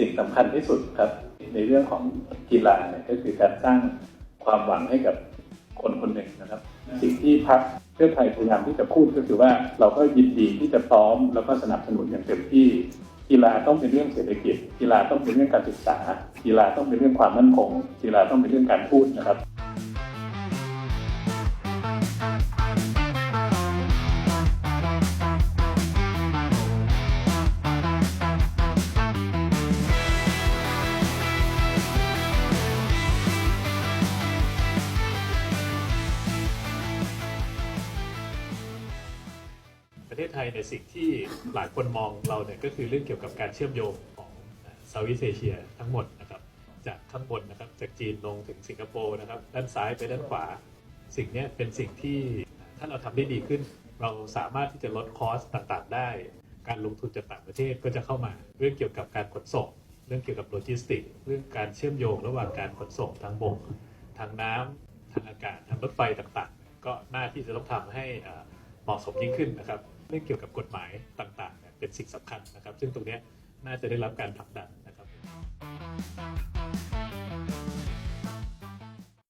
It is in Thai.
สิ่งสำคัญที่สุดครับ ในเรื่องของกีฬาเนี่ยก็คือการสร้างความหวังให้กับคนคนหนึ่งนะครับ สิ่งที่พักเพื่อไทยพยายามที่จะพูดก็คือว่าเราก็ยินดีที่จะพร้อม แล้วก็สนับสนุนอย่างเต็มที่กีฬาต้องเป็นเรื่องเศรษฐกิจ กีฬาต้องเป็นเรื่องการศึกษา กีฬาต้องเป็นเรื่องความมั่นคง กีฬาต้องเป็นเรื่องการพูดนะครับ ประเทศไทยในยสิ่งที่หลายคนมองเราเนี่ยก็คือเรื่องเกี่ยวกับการเชื่อมโยงของเซาท์อีสเอเชียทั้งหมดนะครับจากข้างบนนะครับจากจีนลงถึงสิงคโปร์นะครับด้านซ้ายไปด้านขวา สิ่งนี้เป็นสิ่งที่ถ้าเราทำได้ดีขึ้น เราสามารถที่จะลดคอสต่างๆ ได้ การลงทุนจากต่างประเทศก็จะเข้ามาเรื่องเกี่ยวกับการขนส่ง เรื่องเกี่ยวกับโลจิสติกส์เรื่องการเชื่อมโยงระหว่างการขนส่งทางบกทางน้ำทางอากาศทางรถไฟต่างๆ ก็น่าที่จะต้องทำให้เหมาะสมยิ่งขึ้นนะครับ เรื่องเกี่ยวกับกฎหมายต่างๆเนี่ยเป็นสิ่งสำคัญนะครับ ซึ่งตรงนี้น่าจะได้รับการผลักดันนะครับ